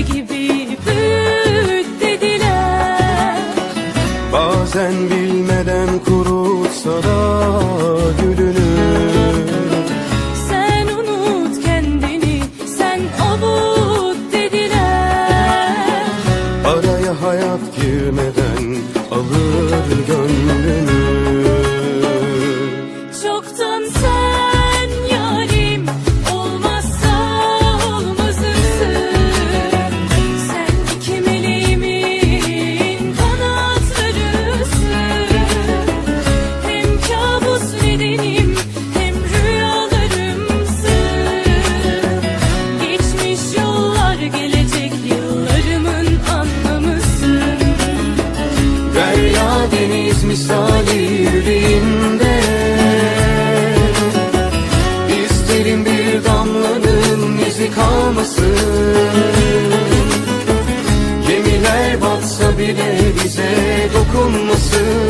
gibi büyüt dediler. Bazen bilmeden kurutsa da Derya deniz misali yüreğimde İsterim bir damlanın izi kalmasın Gemiler batsa bile bize dokunmasın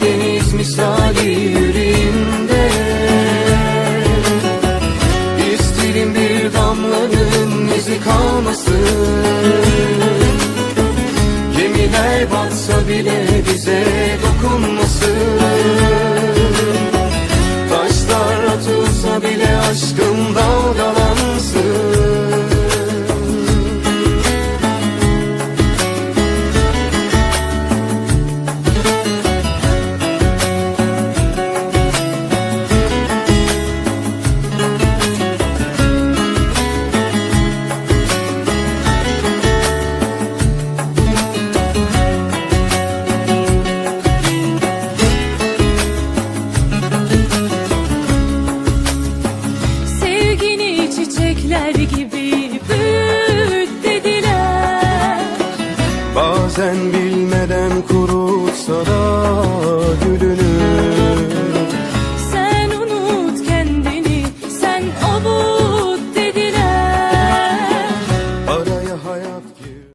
deniz misali.